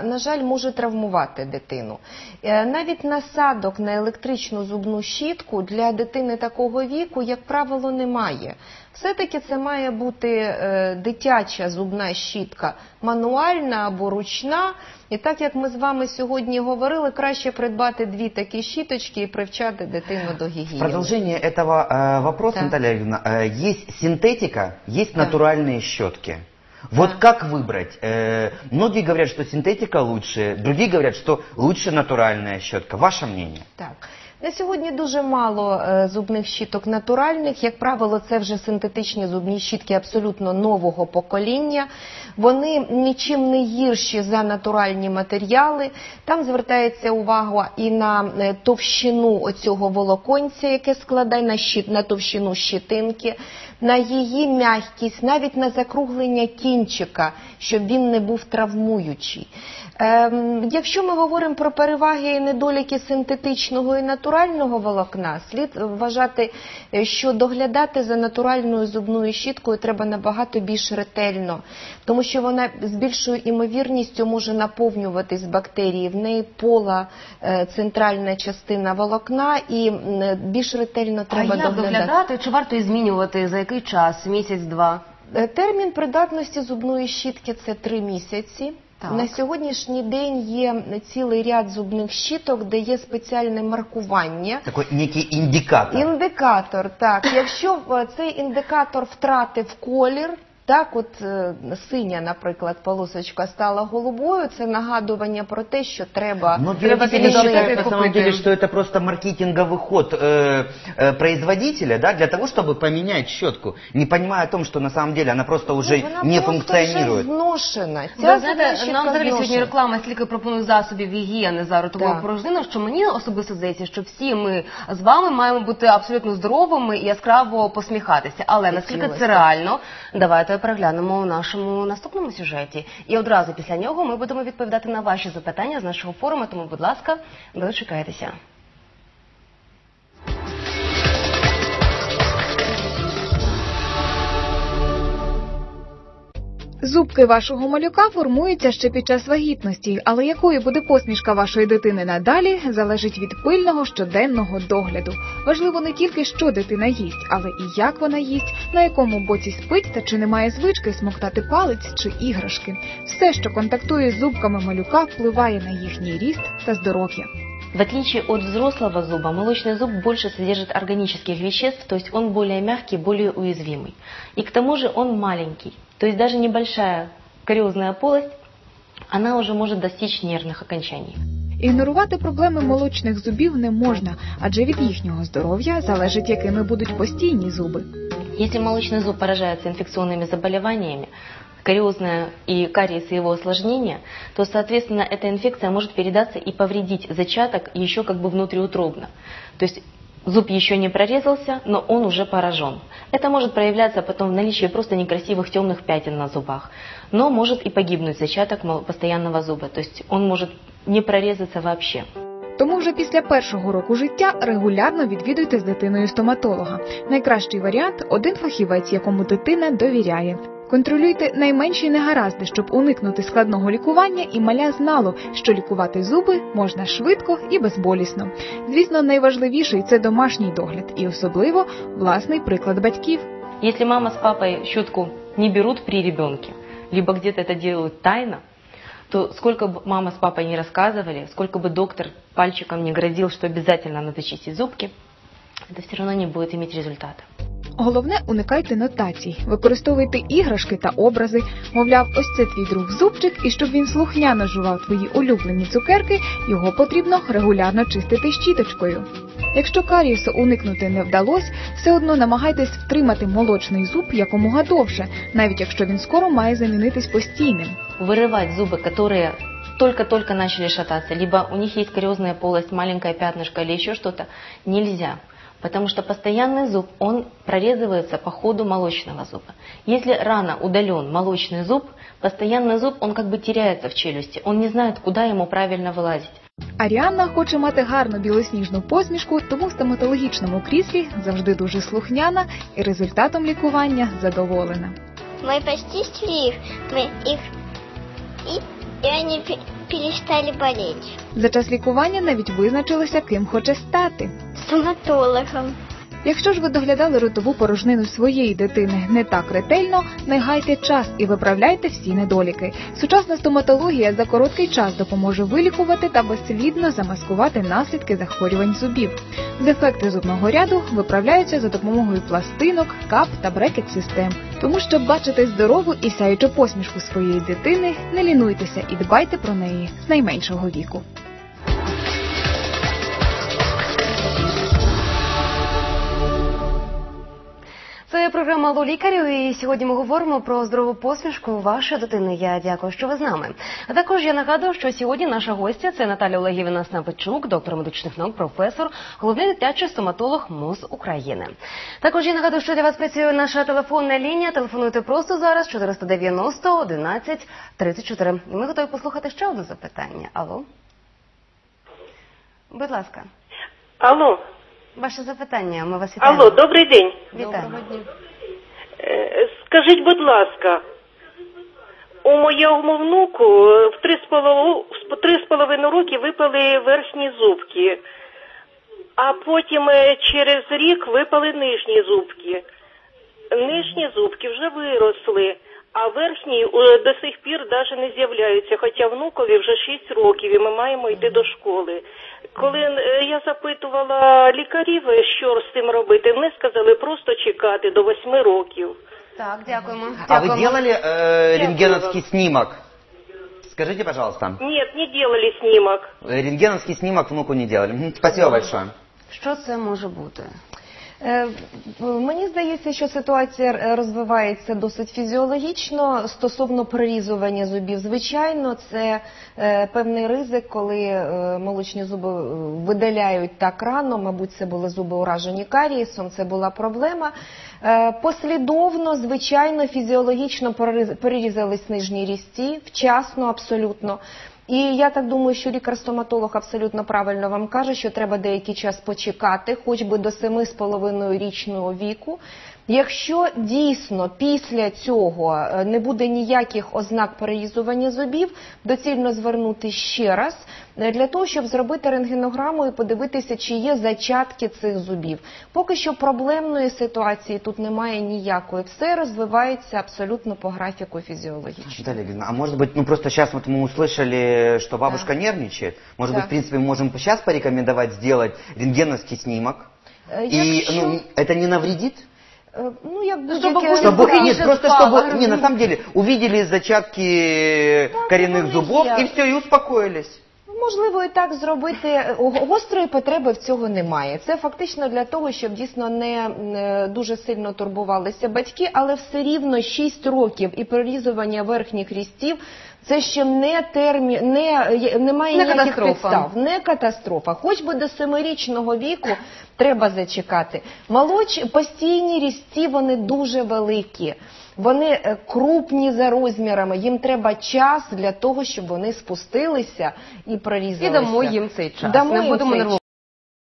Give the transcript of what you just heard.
на жаль, може травмувати дитину. Е, Навіть насадок на електричну зубну щітку для дитини такого віку, як правило, немає. Все-таки це має бути е, дитяча зубна щітка, мануальна або ручна. І так як ми з вами сьогодні говорили, краще придбати дві такі щіточки і привчати дитину до В гігієни. продолжение этого э, вопроса, Да. Наталья Юрьевна, э, есть синтетика, есть Да. натуральные щетки. Вот как выбрать? Э, многие говорят, что синтетика лучше, другие говорят, что лучше натуральная щетка. Ваше мнение? Так. На сьогодні дуже мало е, зубних щіток натуральних. Як правило, це вже синтетичні зубні щітки абсолютно нового покоління. Вони нічим не гірші за натуральні матеріали. Там звертається увага і на е, товщину оцього волоконця, яке складає на щит, на товщину щитинки, на її м'якість, навіть на закруглення кінчика, щоб він не був травмуючий. Ем, якщо ми говоримо про переваги і недоліки синтетичного і натурального волокна, слід вважати, е, що доглядати за натуральною зубною щіткою треба набагато більш ретельно, тому що вона з більшою імовірністю може наповнюватись бактерії. В неї пола е, центральна частина волокна, і більш ретельно А треба як доглядати. доглядати? Чи варто її змінювати? За який час? Місяць-два? Е, Термін придатності зубної щітки це три місяці. Так. На сьогоднішній день є цілий ряд зубних щіток, де є спеціальне маркування. Такий некий індикатор. Індикатор, так. Якщо цей індикатор втратив колір, так, от е, синя, наприклад, полосочка стала голубою, це нагадування про те, що треба Многие Треба родители передать считают это на самом купить. деле, что это просто маркетинговый ход э, э, производителя, да, для того, чтобы поменять щетку, не понимая о том, что на самом деле она просто уже Ну, вона не просто функционирует. Вже зношена. Ця Ви зубна знаєте, щітка нам взагалі сьогодні зношена. реклама стільки пропонує засобів гігієни за ротовою Так. порожниною, що мені особисто здається, що всі ми з вами маємо бути абсолютно здоровими і яскраво посміхатися. Але наскільки це Хотілося. реально, давайте переглянемо у нашому наступному сюжеті. І одразу після нього ми будемо відповідати на ваші запитання з нашого форуму. Тому, будь ласка, дочекайтеся. Зубки вашого малюка формуються ще під час вагітності, але якою буде посмішка вашої дитини надалі, залежить від пильного щоденного догляду. Важливо не тільки що дитина їсть, але і як вона їсть, на якому боці спить та чи немає звички смоктати палець чи іграшки. Все, що контактує з зубками малюка, впливає на їхній ріст та здоров'я. В отличие от взрослого зуба, молочный зуб больше содержит органических веществ, то есть он более мягкий, более уязвимый. И к тому же он маленький, то есть даже небольшая кариозная полость, она уже может достичь нервных окончаний. Ігнорувати проблеми молочних зубів не можна, адже від їхнього здоров'я залежить, якими будуть постійні зуби. Если молочный зуб поражается инфекционными заболеваниями, кариозная и кариес и его осложнения, то, соответственно, эта инфекция может передаться и повредить зачаток еще как бы внутриутробно. То есть зуб еще не прорезался, но он уже поражен. Это может проявляться потом в наличии просто некрасивых темных пятен на зубах. Но может и погибнуть зачаток мол- постоянного зуба. То есть он может не прорезаться вообще. Тому вже після першого року життя регулярно відвідуйте з дитиною стоматолога. Найкращий варіант один фахівець, якому дитина довіряє. Контролюйте найменші негаразди, щоб уникнути складного лікування, і маля знало, що лікувати зуби можна швидко і безболісно. Звісно, найважливіший це домашній догляд, і особливо власний приклад батьків. Если мама с папой щетку не берут при ребенке, либо где-то это делают тайно, то сколько бы мама с папой не рассказывали, сколько бы доктор пальчиком не грозил, что обязательно надо чистить зубки, это все равно не будет иметь результата. Головне, уникайте нотацій, використовуйте іграшки та образи. Мовляв, ось це твій друг зубчик, і щоб він слухняно жував твої улюблені цукерки, його потрібно регулярно чистити щіточкою. Якщо карієсу уникнути не вдалося, все одно намагайтесь втримати молочний зуб якомога довше, навіть якщо він скоро має замінитись постійним. Вырывать зубы, которые только-только начали шататься, либо у них есть кариозная полость, маленькое пятнышко или еще что-то, нельзя. Потому что постоянный зуб, он прорезывается по ходу молочного зуба. Если рано удален молочный зуб, постоянный зуб, он как бы теряется в челюсти, он не знает, куда ему правильно вылазить. Аріанна хоче мати гарну білосніжну посмішку, тому в стоматологічному кріслі завжди дуже слухняна і результатом лікування задоволена. Мы почистили их, мы их и, и они пе- перестали болеть. За час лікування навіть визначилися, ким хоче стати. Стоматологом. Якщо ж ви доглядали ротову порожнину своєї дитини не так ретельно, не час і виправляйте всі недоліки. Сучасна стоматологія за короткий час допоможе вилікувати та безслідно замаскувати наслідки захворювань зубів. Дефекти зубного ряду виправляються за допомогою пластинок, кап та брекет систем. Тому щоб бачити здорову і сяючу посмішку своєї дитини, не лінуйтеся і дбайте про неї з найменшого віку. Це програма «Алло, лікарю, і сьогодні ми говоримо про здорову посмішку вашої дитини. Я дякую, що ви з нами. А також я нагадую, що сьогодні наша гостя це Наталя Олегівна Снапичук, доктор медичних наук, професор, головний дитячий стоматолог МОЗ України. Також я нагадую, що для вас працює наша телефонна лінія. Телефонуйте просто зараз 490 11 34. І ми готові послухати ще одне запитання. Алло. Будь ласка, Алло, ваше запитання. Ми вас вітаємо. алло, добрий день. Вітаємо. Е, Скажіть, будь ласка, у моєму внуку в три з половину, три з половиною роки випали верхні зубки, а потім е, через рік випали нижні зубки Нижні зубки вже виросли, а верхні е, до сих пір навіть не з'являються, хоча внукові вже 6 років і ми маємо йти до школи. Коли е, я запитувала лікарів, е, що з цим робити, вони сказали просто чекати до 8 років. Так, дякуємо. А вы Дякуємо. делали э, рентгеновский снимок? Скажите, пожалуйста. Нет, не делали снимок. Э, Рентгеновский снимок внуку не делали. Мгм, Спасибо большое. Що це може бути? Е, Мені здається, що ситуація е, розвивається досить фізіологічно стосовно прорізування зубів. Звичайно, це е, певний ризик, коли молочні зуби видаляють так рано. Мабуть, це були зуби уражені карієсом, це була проблема. Послідовно, звичайно, фізіологічно проріз- перерізались нижні різці, вчасно, абсолютно. І я так думаю, що лікар-стоматолог абсолютно правильно вам каже, що треба деякий час почекати, хоч би до 7,5 річного віку. Якщо дійсно після цього е, не буде ніяких ознак переїзування зубів, доцільно звернути ще раз для того, щоб зробити рентгенограму і подивитися, чи є зачатки цих зубів. Поки що проблемної ситуації тут немає ніякої. Все розвивається абсолютно по графіку фізіологічно. Наталья Юрьевна, а может быть, ну просто сейчас вот мы услышали, что бабушка нервничает. Может Да. быть, в принципе, мы можем сейчас порекомендовать сделать рентгеновский снимок. Е, И якщо- ну, это не навредит? Е, Ну, як Щоб будь-яке Чтобы Чтобы, быстрее нет, просто спала. чтобы, не, на самом деле, увидели зачатки коренных ну, зубов я- и все, и успокоились. Можливо, і так зробити гострої потреби в цього немає. Це фактично для того, щоб дійсно не е, дуже сильно турбувалися батьки, але все рівно 6 років і прорізування верхніх рістів. Це ще не термі, не є- немає Не ніяких катастрофа. підстав, не катастрофа. Хоч би до семирічного віку треба зачекати. Молоч постійні різці вони дуже великі. Вони е, крупні за розмірами. Їм треба час для того, щоб вони спустилися і прорізалися. І дамо їм цей час. Дамо Не їм будемо цей нервувати.